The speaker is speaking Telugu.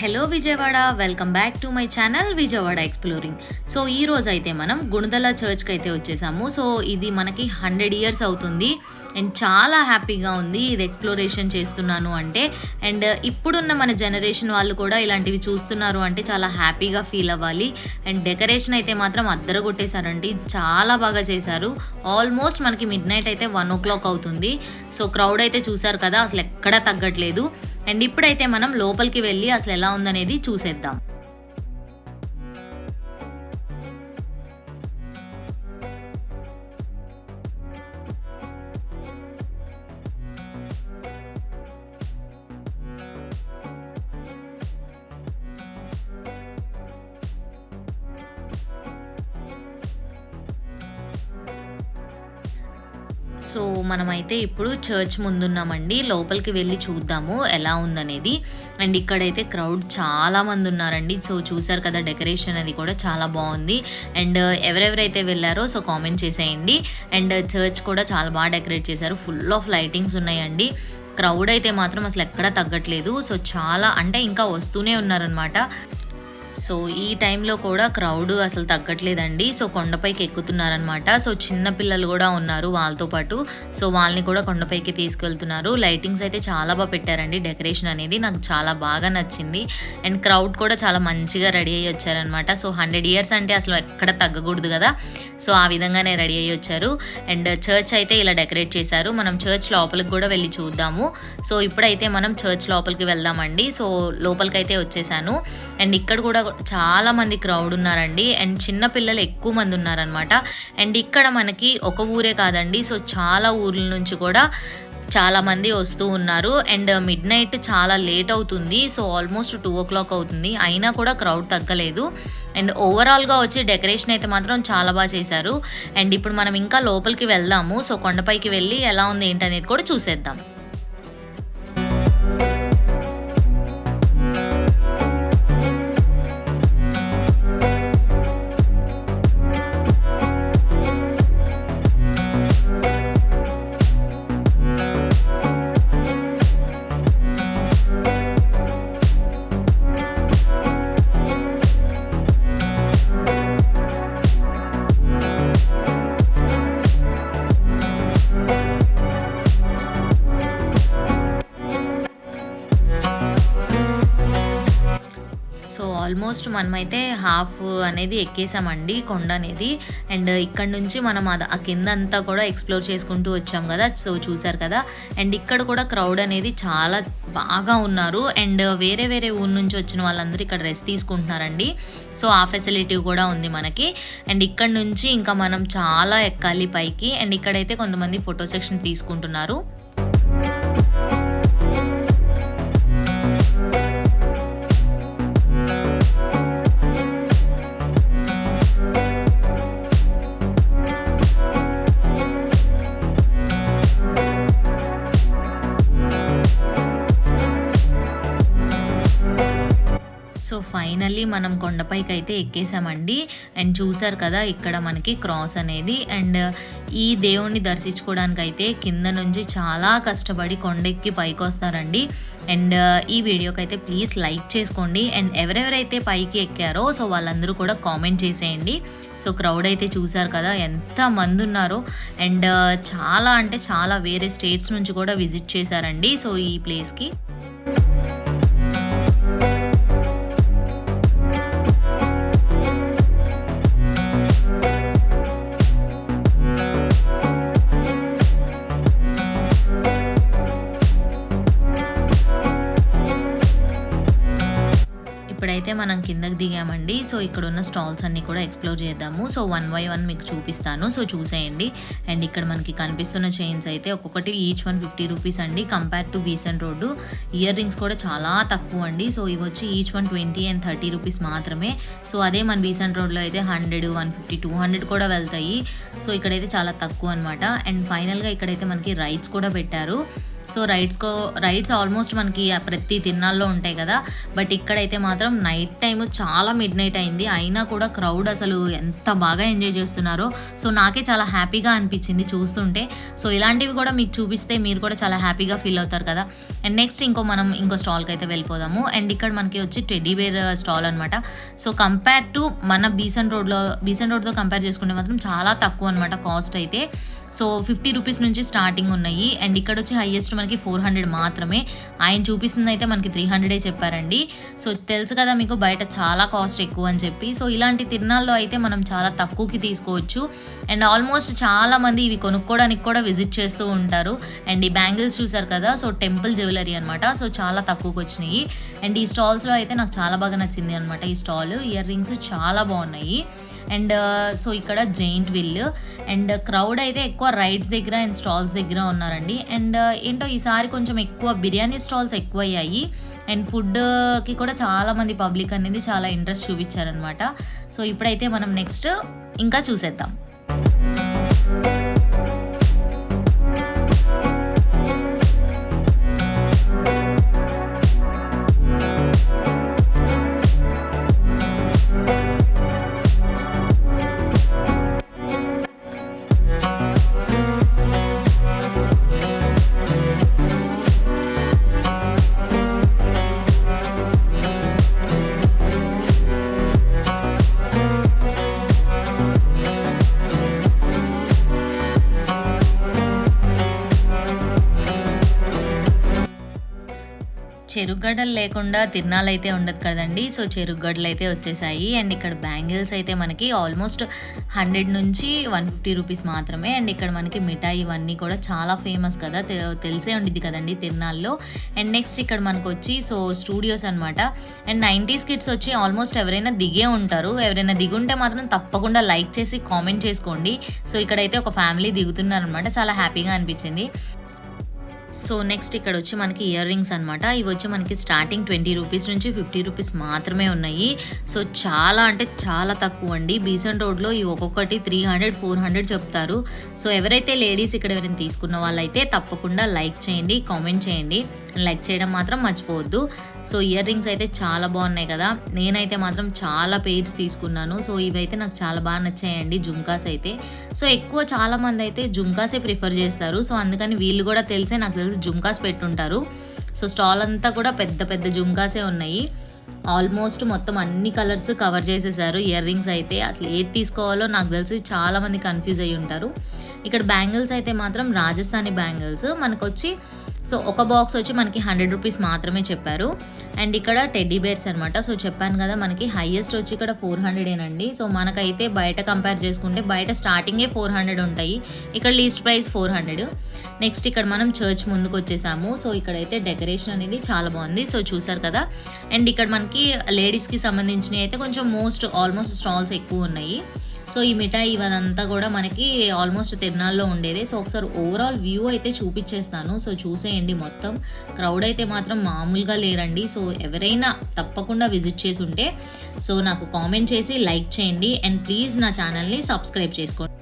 Hello Vijayawada welcome back to my channel Vijayawada exploring so ఈ రోజు అయితే మనం గుణదల చర్చ్కి అయితే వచ్చేసాము. సో ఇది మనకి హండ్రెడ్ ఇయర్స్ అవుతుంది. అండ్ చాలా హ్యాపీగా ఉంది ఇది ఎక్స్ప్లోరేషన్ చేస్తున్నాను అంటే. అండ్ ఇప్పుడున్న మన జనరేషన్ వాళ్ళు కూడా ఇలాంటివి చూస్తున్నారు అంటే చాలా హ్యాపీగా ఫీల్ అవ్వాలి. అండ్ డెకరేషన్ అయితే మాత్రం అద్దర కొట్టేశారండి చాలా బాగా చేశారు. ఆల్మోస్ట్ మనకి మిడ్ నైట్ అయితే వన్ ఓ క్లాక్ అవుతుంది. సో క్రౌడ్ అయితే చూసారు కదా అసలు ఎక్కడా తగ్గట్లేదు. అండ్ ఇప్పుడైతే మనం లోపలికి వెళ్ళి అసలు ఎలా ఉందనేది చూసేద్దాం. సో మనమైతే ఇప్పుడు చర్చ్ ముందున్నామండి. లోపలికి వెళ్ళి చూద్దాము ఎలా ఉందనేది. అండ్ ఇక్కడైతే క్రౌడ్ చాలా మంది ఉన్నారండి. సో చూసారు కదా డెకరేషన్ అది కూడా చాలా బాగుంది. అండ్ ఎవరెవరైతే వెళ్ళారో సో కామెంట్ చేసేయండి. అండ్ చర్చ్ కూడా చాలా బాగా డెకరేట్ చేశారు. ఫుల్ ఆఫ్ లైటింగ్స్ ఉన్నాయండి. క్రౌడ్ అయితే మాత్రం అసలు ఎక్కడా తగ్గట్లేదు. సో చాలా అంటే ఇంకా వస్తూనే ఉన్నారనమాట సో ఈ టైంలో కూడా క్రౌడ్ అసలు తగ్గట్లేదండి. సో కొండపైకి ఎక్కుతున్నారనమాట. సో చిన్న పిల్లలు కూడా ఉన్నారు వాళ్ళతో పాటు. సో వాళ్ళని కూడా కొండపైకి తీసుకెళ్తున్నారు. లైటింగ్స్ అయితే చాలా బాగా పెట్టారండి. డెకరేషన్ అనేది నాకు చాలా బాగా నచ్చింది. అండ్ క్రౌడ్ కూడా చాలా మంచిగా రెడీ అయ్యి వచ్చారనమాట. సో హండ్రెడ్ ఇయర్స్ అంటే అసలు ఎక్కడ తగ్గకూడదు కదా. సో ఆ విధంగానే రెడీ అయ్యి వచ్చారు. అండ్ చర్చ్ అయితే ఇలా డెకరేట్ చేశారు. మనం చర్చ్ లోపలికి కూడా వెళ్ళి చూద్దాము. సో ఇప్పుడైతే మనం చర్చ్ లోపలికి వెళ్దామండి. సో లోపలికైతే వచ్చేసాను. అండ్ ఇక్కడ కూడా చాలా మంది క్రౌడ్ ఉన్నారండి. అండ్ చిన్న పిల్లలు ఎక్కువ మంది ఉన్నారనమాట అండ్ ఇక్కడ మనకి ఒక ఊరే కాదండి. సో చాలా ఊర్ల నుంచి కూడా చాలా మంది వస్తూ ఉన్నారు. అండ్ మిడ్ నైట్ చాలా లేట్ అవుతుంది. So almost two o'clock అవుతుంది. అయినా కూడా క్రౌడ్ తగ్గలేదు. అండ్ ఓవరాల్గా వచ్చి డెకరేషన్ అయితే మాత్రం చాలా బాగా చేశారు. అండ్ ఇప్పుడు మనం ఇంకా లోపలికి వెళ్దాము. సో కొండపైకి వెళ్ళి ఎలా ఉంది ఏంటనేది కూడా చూసేద్దాం. ఆల్మోస్ట్ మనమైతే హాఫ్ అనేది ఎక్కేసామండి కొండ అనేది అండ్ ఇక్కడ నుంచి మనం అది ఆ కింద అంతా కూడా ఎక్స్ప్లోర్ చేసుకుంటూ వచ్చాం కదా సో చూసారు కదా. అండ్ ఇక్కడ కూడా క్రౌడ్ అనేది చాలా బాగా ఉన్నారు. అండ్ వేరే వేరే ఊరు నుంచి వచ్చిన వాళ్ళందరూ ఇక్కడ రెస్ట్ తీసుకుంటున్నారండి. సో ఆ ఫెసిలిటీ కూడా ఉంది మనకి. అండ్ ఇక్కడ నుంచి ఇంకా మనం చాలా ఎక్కాలి పైకి. అండ్ ఇక్కడైతే కొంతమంది ఫోటో సెక్షన్ తీసుకుంటున్నారు. సో ఫైనల్లీ మనం కొండపైకి అయితే ఎక్కేసామండి. అండ్ చూసారు కదా ఇక్కడ మనకి క్రాస్ అనేది. అండ్ ఈ దేవుణ్ణి దర్శించుకోవడానికి అయితే కింద నుంచి చాలా కష్టపడి కొండెక్కి పైకి వస్తారండి అండ్ ఈ వీడియోకి అయితే ప్లీజ్ లైక్ చేసుకోండి. అండ్ ఎవరెవరైతే పైకి ఎక్కారో సో వాళ్ళందరూ కూడా కామెంట్ చేసేయండి. సో క్రౌడ్ అయితే చూసారు కదా ఎంత మంది ఉన్నారో. అండ్ చాలా అంటే చాలా వేరే స్టేట్స్ నుంచి కూడా విజిట్ చేశారండి. సో ఈ ప్లేస్కి మనం కిందకి దిగామండి. సో ఇక్కడ ఉన్న స్టాల్స్ అన్ని కూడా ఎక్స్ప్లోర్ చేద్దాము. సో వన్ బై వన్ మీకు చూపిస్తాను. సో చూసేయండి. అండ్ ఇక్కడ మనకి కనిపిస్తున్న చైన్స్ అయితే ఒక్కొక్కటి ఈచ్ వన్ ఫిఫ్టీ రూపీస్ అండి. Compare to Besant road ear rings కూడా చాలా తక్కువ అండి. సో ఇవి వచ్చి each one twenty and thirty rupees మాత్రమే. సో అదే మన బీసెంట్ రోడ్లో అయితే hundred one fifty two hundred కూడా వెళ్తాయి. సో ఇక్కడైతే చాలా తక్కువ అనమాట అండ్ ఫైనల్గా ఇక్కడైతే మనకి రైడ్స్ కూడా పెట్టారు. సో రైడ్స్కో రైడ్స్ ఆల్మోస్ట్ మనకి ప్రతి తిన్నాల్లో ఉంటాయి కదా. బట్ ఇక్కడైతే మాత్రం నైట్ టైం చాలా మిడ్ నైట్ అయింది. అయినా కూడా క్రౌడ్ అసలు ఎంత బాగా ఎంజాయ్ చేస్తున్నారో. సో నాకే చాలా హ్యాపీగా అనిపించింది చూస్తుంటే. సో ఇలాంటివి కూడా మీకు చూపిస్తే మీరు కూడా చాలా హ్యాపీగా ఫీల్ అవుతారు కదా. అండ్ నెక్స్ట్ ఇంకో మనం ఇంకో స్టాల్కి అయితే వెళ్ళిపోదాము. అండ్ ఇక్కడ మనకి వచ్చి టెడీబేర్ స్టాల్ అనమాట సో కంపేర్ టు మన బీసన్ రోడ్లో బీసన్ రోడ్తో కంపేర్ చేసుకుంటే మాత్రం చాలా తక్కువ అనమాట కాస్ట్ అయితే. సో ఫిఫ్టీ రూపీస్ నుంచి స్టార్టింగ్ ఉన్నాయి. అండ్ ఇక్కడ వచ్చి హైయెస్ట్ మనకి ఫోర్ హండ్రెడ్ మాత్రమే. ఆయన చూపిస్తుంది అయితే మనకి త్రీ హండ్రెడే చెప్పారండి. సో తెలుసు కదా మీకు బయట చాలా కాస్ట్ ఎక్కువ అని చెప్పి. సో ఇలాంటి తిరునాల్లో అయితే మనం చాలా తక్కువకి తీసుకోవచ్చు. అండ్ ఆల్మోస్ట్ చాలా మంది ఇవి కొనుక్కోవడానికి కూడా విజిట్ చేస్తూ ఉంటారు. అండ్ ఈ బ్యాంగిల్స్ చూసారు కదా సో టెంపుల్ జ్యువెలరీ అనమాట సో చాలా తక్కువకి వచ్చినాయి. అండ్ ఈ స్టాల్స్లో అయితే నాకు చాలా బాగా నచ్చింది అనమాట ఈ స్టాల్. ఇయర్ రింగ్స్ చాలా బాగున్నాయి. అండ్ uh, సో ఇక్కడ giant wheel. And uh, crowd అయితే ఎక్కువ రైడ్స్ దగ్గర అండ్ స్టాల్స్ దగ్గర ఉన్నారండి. అండ్ uh, ఏంటో ఈసారి కొంచెం ఎక్కువ బిర్యానీ స్టాల్స్ ఎక్కువ అయ్యాయి అండ్ ఫుడ్కి కూడా చాలా మంది పబ్లిక్ అనేది చాలా ఇంట్రెస్ట్ చూపించారనమాట సో ఇప్పుడైతే మనం నెక్స్ట్ ఇంకా చూసేద్దాం. చెరుగడ్డలు లేకుండా తిరణాలు అయితే ఉండదు కదండి. సో చెరుగడ్డలు అయితే వచ్చేసాయి. అండ్ ఇక్కడ బ్యాంగిల్స్ అయితే మనకి ఆల్మోస్ట్ హండ్రెడ్ నుంచి వన్ ఫిఫ్టీ రూపీస్ మాత్రమే. అండ్ ఇక్కడ మనకి మిఠాయి ఇవన్నీ కూడా చాలా ఫేమస్ కదా. తె- తెలిసే ఉండిద్ది కదండి తిరణాల్లో. అండ్ నెక్స్ట్ ఇక్కడ మనకు వచ్చి సో స్టూడియోస్ అనమాట అండ్ నైంటీస్ కిడ్స్ వచ్చి ఆల్మోస్ట్ ఎవరైనా దిగే ఉంటారు. ఎవరైనా దిగుంటే మాత్రం తప్పకుండా లైక్ చేసి కామెంట్ చేసుకోండి. సో ఇక్కడైతే ఒక ఫ్యామిలీ దిగుతున్నారనమాట చాలా హ్యాపీగా అనిపించింది. సో నెక్స్ట్ ఇక్కడ వచ్చి మనకి ఇయర్ రింగ్స్ అనమాట ఇవి వచ్చి మనకి స్టార్టింగ్ ట్వంటీ రూపీస్ నుంచి ఫిఫ్టీ రూపీస్ మాత్రమే ఉన్నాయి. సో చాలా అంటే చాలా తక్కువ అండి. బీసన్ రోడ్లో ఈ ఒక్కొక్కటి త్రీ హండ్రెడ్ ఫోర్ హండ్రెడ్ చెప్తారు. సో ఎవరైతే లేడీస్ ఇక్కడ ఎవరైనా తీసుకున్న వాళ్ళైతే తప్పకుండా లైక్ చేయండి కామెంట్ చేయండి. లైక్ చేయడం మాత్రం మర్చిపోవద్దు. సో ఇయర్ రింగ్స్ అయితే చాలా బాగున్నాయి కదా. నేనైతే మాత్రం చాలా పెయిర్స్ తీసుకున్నాను. సో ఇవైతే నాకు చాలా బాగా నచ్చాయండి జుమ్కాస్ అయితే. సో ఎక్కువ చాలా మంది అయితే జుమ్కాసే ప్రిఫర్ చేస్తారు. సో అందుకని వీళ్ళు కూడా తెలిసే నాకు తెలిసి జుమ్కాస్ పెట్టుంటారు. సో స్టాల్ అంతా కూడా పెద్ద పెద్ద జుమ్కాసే ఉన్నాయి. ఆల్మోస్ట్ మొత్తం అన్ని కలర్స్ కవర్ చేసేసారు ఇయర్ రింగ్స్ అయితే. అసలు ఏది తీసుకోవాలో నాకు తెలిసి చాలా మంది కన్ఫ్యూజ్ అయ్యి ఉంటారు ఇక్కడ బ్యాంగిల్స్ అయితే మాత్రం రాజస్థానీ బ్యాంగిల్స్. మనకు వచ్చి సో ఒక బాక్స్ వచ్చి మనకి హండ్రెడ్ రూపీస్ మాత్రమే చెప్పారు. అండ్ ఇక్కడ టెడ్డీ బేర్స్ అనమాట సో చెప్పాను కదా మనకి హైయెస్ట్ వచ్చి ఇక్కడ ఫోర్ హండ్రెడేనండి సో మనకైతే బయట కంపేర్ చేసుకుంటే బయట స్టార్టింగే ఫోర్ హండ్రెడ్ ఉంటాయి. ఇక్కడ least price four hundred. Next ఇక్కడ మనం చర్చ్ ముందుకు వచ్చేసాము. సో ఇక్కడైతే డెకరేషన్ అనేది చాలా బాగుంది. సో చూసారు కదా. అండ్ ఇక్కడ మనకి లేడీస్కి సంబంధించినవి అయితే కొంచెం మోస్ట్ ఆల్మోస్ట్ స్టాల్స్ ఎక్కువ ఉన్నాయి. సో ఈ మిఠాయి ఇవదంతా కూడా మనకి ఆల్మోస్ట్ తిరునాల్లో ఉండేది. సో ఒకసారి ఓవరాల్ వ్యూ అయితే చూపించేస్తాను సో చూసేయండి మొత్తం. క్రౌడ్ అయితే మాత్రం మామూలుగా లేరండి. సో ఎవరైనా తప్పకుండా విజిట్ చేసి ఉంటే సో నాకు కామెంట్ చేసి లైక్ చేయండి. అండ్ ప్లీజ్ నా ఛానల్ని సబ్స్క్రైబ్ చేసుకోండి.